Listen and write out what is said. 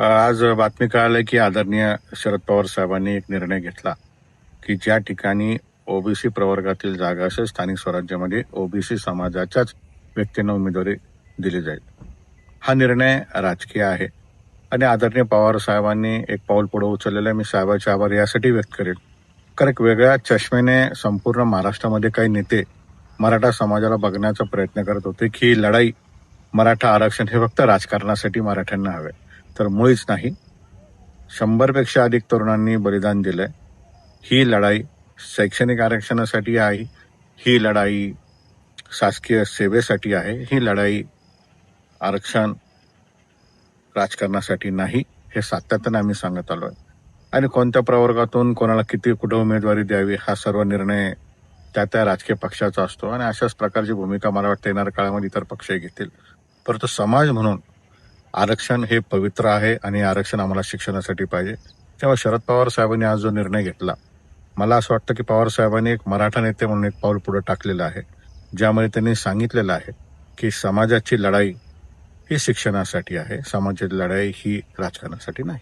आज बातमी कळाली की आदरणीय शरद पवार साहेबांनी एक निर्णय घेतला की ज्या ठिकाणी ओबीसी प्रवर्गातील जागा असेल स्थानिक स्वराज्यामध्ये ओबीसी समाजाच्याच व्यक्तींना उमेदवारी दिली जाईल. हा निर्णय राजकीय आहे. आणि आदरणीय पवार साहेबांनी एक पाऊल पुढे उचललेलं आहे. मी साहेबांचे आभार यासाठी व्यक्त करेन. कारण वेगळ्या चष्मेने संपूर्ण महाराष्ट्रामध्ये काही नेते मराठा समाजाला बघण्याचा प्रयत्न करत होते की लढाई मराठा आरक्षण हे फक्त राजकारणासाठी मराठ्यांना हवे. तर मुळीच नाही. शंभरपेक्षा अधिक तरुणांनी बलिदान दिलंय. ही लढाई शैक्षणिक आरक्षणासाठी आहे. ही लढाई शासकीय सेवेसाठी आहे. ही लढाई आरक्षण राजकारणासाठी नाही हे सातत्यानं आम्ही सांगत आलोय आणि कोणत्या प्रवर्गातून कोणाला किती कुठं उमेदवारी द्यावी हा सर्व निर्णय त्या त्या राजकीय पक्षाचा असतो. आणि अशाच प्रकारची भूमिका मला वाटतं येणाऱ्या काळामध्ये इतर पक्षही घेतील. परंतु समाज म्हणून आरक्षण हे पवित्र आहे आणि आरक्षण आम्हाला शिक्षणासाठी पाहिजे. तेव्हा शरद पवार साहेबांनी आज जो निर्णय घेतला मला असं वाटतं की पवार साहेबांनी एक मराठा नेते म्हणून एक पाऊल पुढे टाकलेलं आहे. ज्यामध्ये त्यांनी सांगितलेलं आहे की समाजाची लढाई ही शिक्षणासाठी आहे समाजाची लढाई ही राजकारणासाठी नाही.